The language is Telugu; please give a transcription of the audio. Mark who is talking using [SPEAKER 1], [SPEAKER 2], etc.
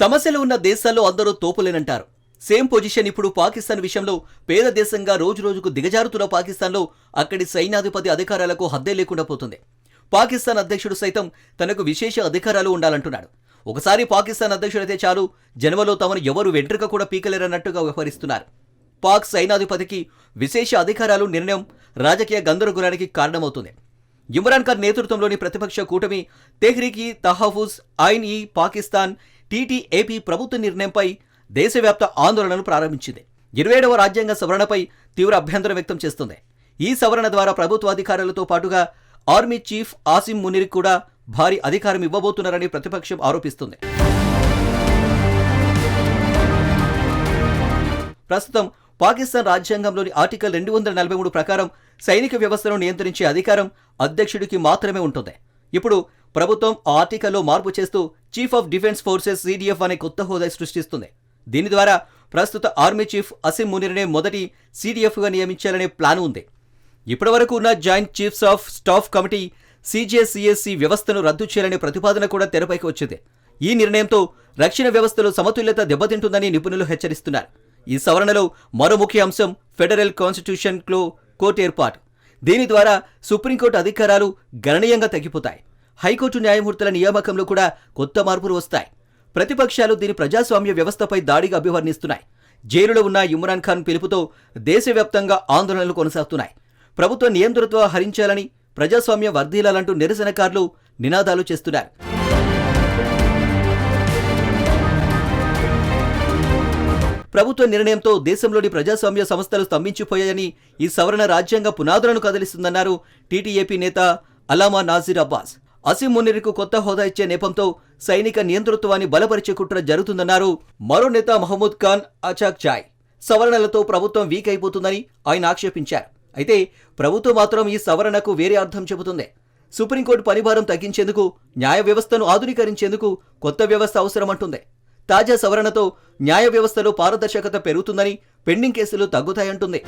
[SPEAKER 1] సమస్యలు ఉన్న దేశాల్లో అందరూ తోపులేనంటారు. సేమ్ పొజిషన్ ఇప్పుడు పాకిస్తాన్ విషయంలో పేద దేశంగా రోజు రోజుకు దిగజారుతున్న పాకిస్తాన్లో అక్కడి సైన్యాధిపతి అధికారాలకు హద్దే లేకుండా పోతుంది. పాకిస్తాన్ అధ్యక్షుడు సైతం తనకు విశేష అధికారాలు ఉండాలంటున్నాడు. ఒకసారి పాకిస్తాన్ అధ్యక్షుడైతే చాలు జన్మలో తమను ఎవరు వెంట్రుక కూడా పీకలేరన్నట్టుగా వ్యవహరిస్తున్నారు. పాక్ సైనాధిపతికి విశేష అధికారాలు నిర్ణయం రాజకీయ గందరగోళానికి కారణమవుతుంది. ఇమ్రాన్ ఖాన్ నేతృత్వంలోని ప్రతిపక్ష కూటమి తెహ్రీకి తహఫుజ్ ఐన్ ఈ పాకిస్తాన్ టీటీఏపీ ప్రభుత్వ నిర్ణయంపై దేశవ్యాప్త ఆందోళనలు ప్రారంభించింది. ఇరవై ఏడవ రాజ్యాంగ సవరణపై తీవ్ర అభ్యంతరం వ్యక్తం చేస్తుంది. ఈ సవరణ ద్వారా ప్రభుత్వ అధికారులతో పాటుగా ఆర్మీ చీఫ్ ఆసిమ్ మునిర్ కూడా భారీ అధికారం ఇవ్వబోతున్నారని ప్రతిపక్షం ఆరోపిస్తుంది. ప్రస్తుతం పాకిస్తాన్ రాజ్యాంగంలోని ఆర్టికల్ రెండు వందల నలభై మూడు ప్రకారం సైనిక వ్యవస్థను నియంత్రించే అధికారం అధ్యక్షుడికి మాత్రమే ఉంటుంది. ఇప్పుడు ప్రభుత్వం ఆ ఆర్టికల్లో మార్పు చేస్తూ chief of defence forces CDF అనే కొత్త హోదా సృష్టిస్తుంది. దీని ద్వారా ప్రస్తుత ఆర్మీ చీఫ్ అసిమ్ మునిర్నే మొదటి సిడిఎఫ్గా నియమించాలనే ప్లాన్ ఉంది. ఇప్పటివరకు ఉన్న joint chiefs of staff committee CJCSC వ్యవస్థను రద్దు చేయాలనే ప్రతిపాదన కూడా తెరపైకి వచ్చింది. ఈ నిర్ణయంతో రక్షణ వ్యవస్థలో సమతుల్యత దెబ్బతింటుందని నిపుణులు హెచ్చరిస్తున్నారు. ఈ సవరణలో మరో ముఖ్య అంశం ఫెడరల్ కాన్స్టిట్యూషన్లో కోర్టు ఏర్పాటు. దీని ద్వారా సుప్రీంకోర్టు అధికారాలు గణనీయంగా తగ్గిపోతాయి. హైకోర్టు న్యాయమూర్తుల నియామకంలో కూడా కొత్త మార్పులు వస్తాయి. ప్రతిపక్షాలు దీని ప్రజాస్వామ్య వ్యవస్థపై దాడిగా అభివర్ణిస్తున్నాయి. జైలులో ఉన్న ఇమ్రాన్ ఖాన్ పిలుపుతో దేశవ్యాప్తంగా ఆందోళనలు కొనసాగుతున్నాయి. ప్రభుత్వ నియంతృత్వ హరించాలని ప్రజాస్వామ్య వర్ధీలాలంటూ నిరసనకారులు నినాదాలు చేస్తున్నారు. ప్రభుత్వ నిర్ణయంతో దేశంలోని ప్రజాస్వామ్య సంస్థలు స్తంభించిపోయాయని ఈ సవరణ రాజ్యాంగ పునాదులను కదిలిస్తుందన్నారు టీటీఏపీ నేత అలామా నాజీర్ అబ్బాస్. అసీం కొత్త హోదా ఇచ్చే నేపంతో సైనిక నియంతృత్వాన్ని బలపరిచే కుట్ర జరుగుతుందన్నారు మరో నేత మహమ్మద్ ఖాన్ అచాక్ చాయ్. సవరణలతో ప్రభుత్వం వీక్ అయిపోతుందని ఆయన ఆక్షేపించారు. అయితే ప్రభుత్వం మాత్రం ఈ సవరణకు వేరే అర్థం చెబుతుంది. సుప్రీంకోర్టు పనిభారం తగ్గించేందుకు న్యాయ వ్యవస్థను ఆధునీకరించేందుకు కొత్త వ్యవస్థ అవసరమంటుంది. తాజా సవరణతో న్యాయ వ్యవస్థలో పారదర్శకత పెరుగుతుందని పెండింగ్ కేసులు తగ్గుతాయంటుంది.